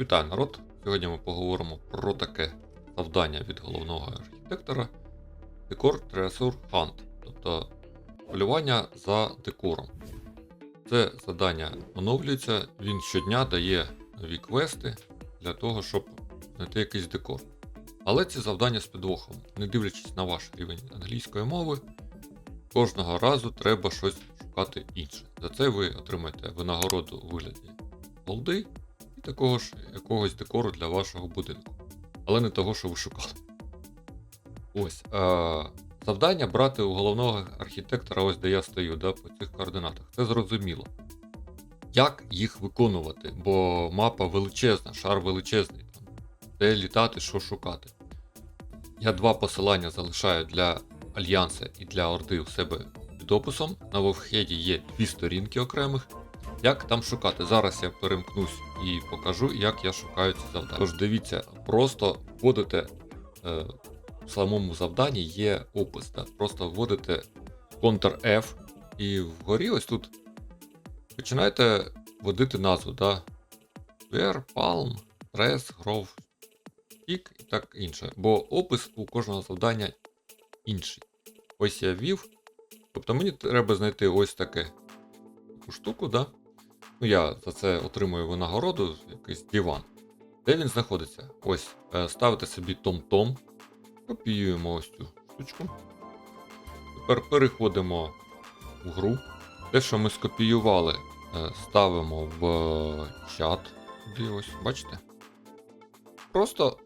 Вітаю народ! Сьогодні ми поговоримо про таке завдання від головного архітектора Декор Treasure Hunt, тобто полювання за декором. Це завдання оновлюється, він щодня дає нові квести для того, щоб знайти якийсь декор. Але ці завдання з підвохом, не дивлячись на ваш рівень англійської мови, кожного разу треба щось шукати інше. За це ви отримаєте винагороду у вигляді голди такого ж якогось декору для вашого будинку. Але не того, що ви шукали. Ось. Е- завдання брати у головного архітектора, ось де я стою, да, по цих координатах. Це зрозуміло. Як їх виконувати? Бо мапа величезна, шар величезний. Там, де літати, що шукати. Я два посилання залишаю для Альянса і для Орди у себе під. На вовхеді є дві сторінки окремих. Як там шукати? Зараз я перемкнусь і покажу, як я шукаю ці завдання. Тож дивіться, просто вводите е, в самому завданні є опис. Да? Просто вводите Ctrl-F і вгорі ось тут починаєте вводити назву. Да? Where, Palm, Stress, Grove, Stick і так інше. Бо опис у кожного завдання інший. Ось я ввів. Тобто мені треба знайти ось таке таку штуку, да? Ну, я за це отримую винагороду, якийсь диван. Де він знаходиться? Ось, е, ставите собі том-том, копіюємо ось цю штучку. Тепер переходимо в гру. Те, що ми скопіювали, е, ставимо в чат. Де ось, бачите? Просто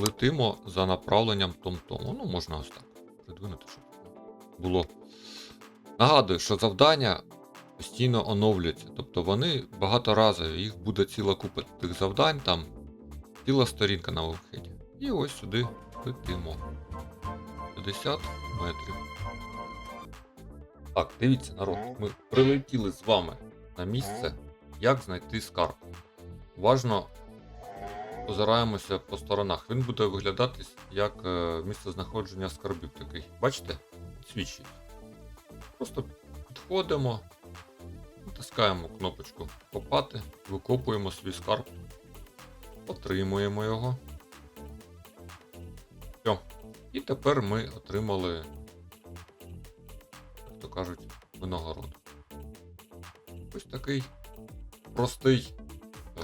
летимо за направленням том-тому. Ну, можна ось так придвинути, щоб було. Нагадую, що завдання постійно оновлюються. Тобто вони багаторазові, їх буде ціла купа тих завдань, там ціла сторінка на вебхеді. І ось сюди летимо. 50 метрів. Так, дивіться, народ, ми прилетіли з вами на місце, як знайти скарб. Уважно озираємося по сторонах. Він буде виглядати як е, місце знаходження скарбів такий. Бачите? Свічі. Просто підходимо, натискаємо кнопочку Копати, викопуємо свій скарб, отримуємо його. Все. І тепер ми отримали, як то кажуть, винагороду. Ось такий простий е,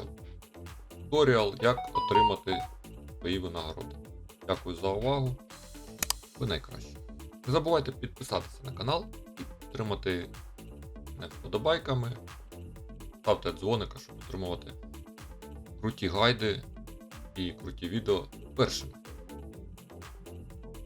туторіал, як отримати свої винагороди. Дякую за увагу. Ви найкращі. Не забувайте підписатися на канал і підтримати мене вподобайками. Ставте дзвоника, щоб отримувати круті гайди і круті відео першими.